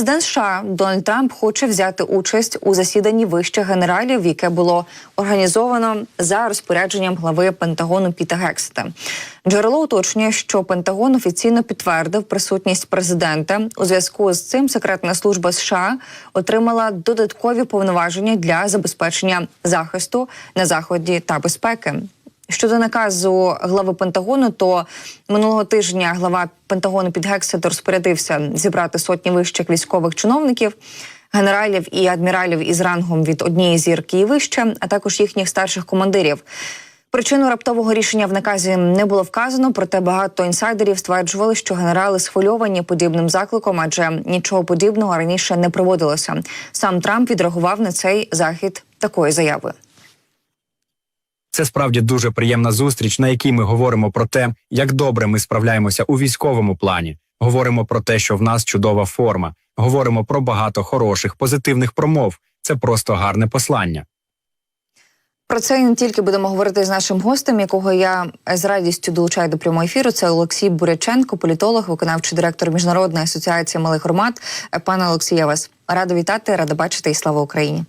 Президент США Дональд Трамп хоче взяти участь у засіданні вищих генералів, яке було організовано за розпорядженням глави Пентагону Піта Гексета. Джерело уточнює, що Пентагон офіційно підтвердив присутність президента. У зв'язку з цим секретна служба США отримала додаткові повноваження для забезпечення захисту на заході та безпеки. Щодо наказу глави Пентагону, то минулого тижня глава Пентагону під Гексет розпорядився зібрати сотні вищих військових чиновників, генералів і адміралів із рангом від однієї зірки і вище, а також їхніх старших командирів. Причину раптового рішення в наказі не було вказано, проте багато інсайдерів стверджували, що генерали схвильовані подібним закликом, адже нічого подібного раніше не проводилося. Сам Трамп відреагував на цей захід такою заявою. Це справді дуже приємна зустріч, на якій ми говоримо про те, як добре ми справляємося у військовому плані. Говоримо про те, що в нас чудова форма. Говоримо про багато хороших, позитивних промов. Це просто гарне послання. Про це не тільки будемо говорити з нашим гостем, якого я з радістю долучаю до прямого ефіру. Це Олексій Буряченко, політолог, виконавчий директор міжнародної асоціації малих громад. Пане Олексію, я вас рада вітати, рада бачити і слава Україні.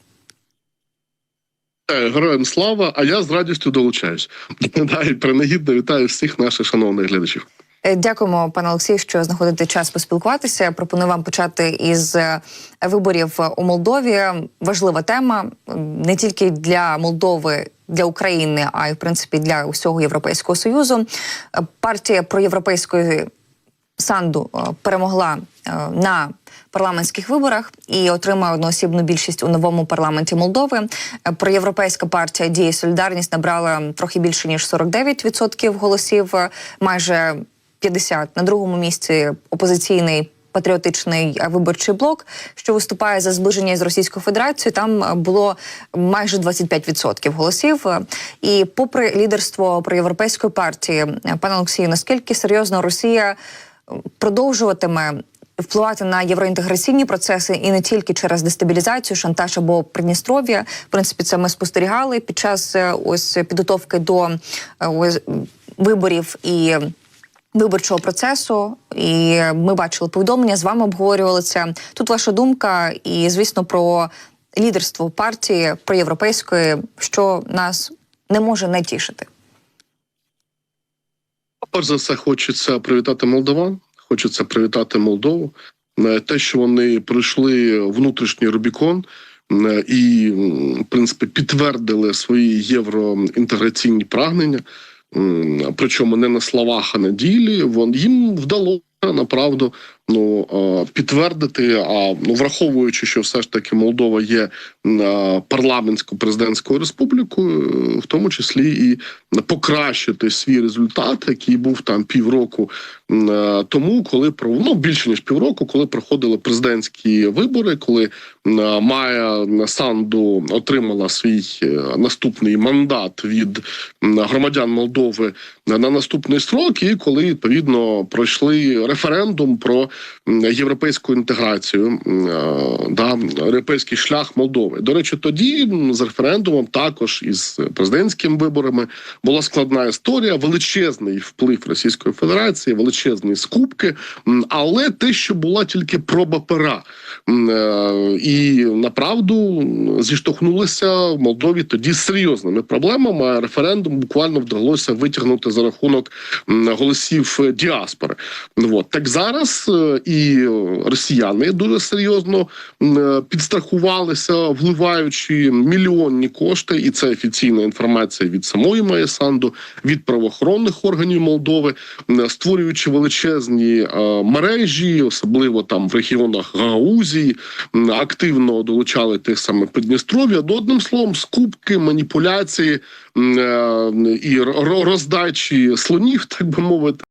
Героям слава, а я з радістю долучаюсь. Да, і принагідно вітаю всіх наших шановних глядачів. Е, Дякуємо, пане Олексію, що знаходите час поспілкуватися. Пропоную вам почати із е, виборів у Молдові. Важлива тема не тільки для Молдови, для України, а й в принципі для усього Європейського союзу. Е, Партія проєвропейської Санду е, перемогла е, на парламентських виборах і отримає одноосібну більшість у новому парламенті Молдови. Е, Проєвропейська партія Дія Солідарність набрала трохи більше ніж 49% голосів, майже 50. На другому місці опозиційний. Патріотичний виборчий блок, що виступає за зближення з Російською Федерацією, там було майже 25% голосів. І попри лідерство проєвропейської партії, пане Олексію, наскільки серйозно Росія продовжуватиме впливати на євроінтеграційні процеси і не тільки через дестабілізацію, шантаж або Придністров'я. В принципі, це ми спостерігали під час е, ось підготовки до е, ось, виборів і. Виборчого процесу, і ми бачили повідомлення з вами обговорювали це. Тут ваша думка, і звісно, про лідерство партії проєвропейської, що нас не може не тішити. Перш за все, хочеться привітати молдаван, хочеться привітати Молдову. Е, Те, що вони пройшли внутрішній Рубікон е, і, в принципі, підтвердили свої євроінтеграційні прагнення. Причому не на словах, а на ділі. Вон їм вдалося направду ну е, підтвердити. А ну враховуючи, що все ж таки Молдова є е, парламентсько-президентською республікою, е, в тому числі і покращити свій результат, який був там півроку тому, коли ну більше ніж півроку, коли проходили президентські вибори, коли Майя Санду отримала свій наступний мандат від громадян Молдови на наступний строк, і коли відповідно пройшли референдум про європейську інтеграцію, е, да європейський шлях Молдови. До речі, тоді з референдумом, також із президентськими виборами, була складна історія, величезний вплив Російської Федерації, величезні скупки, але те, що була тільки проба пера. Е, І направду зіштовхнулися в Молдові тоді з серйозними проблемами. Референдум буквально вдалося витягнути за рахунок голосів діаспори. От так зараз е, і росіяни дуже серйозно е, підстрахувалися, вливаючи мільйонні кошти, і це офіційна інформація від самої Майя Санду, від правоохоронних органів Молдови, м, створюючи величезні е, мережі, особливо там в регіонах Гагаузії, м, активно долучали тих самих Придністров'я. До одним словом, скупки, маніпуляції е, і ро- роздачі слонів, так би мовити.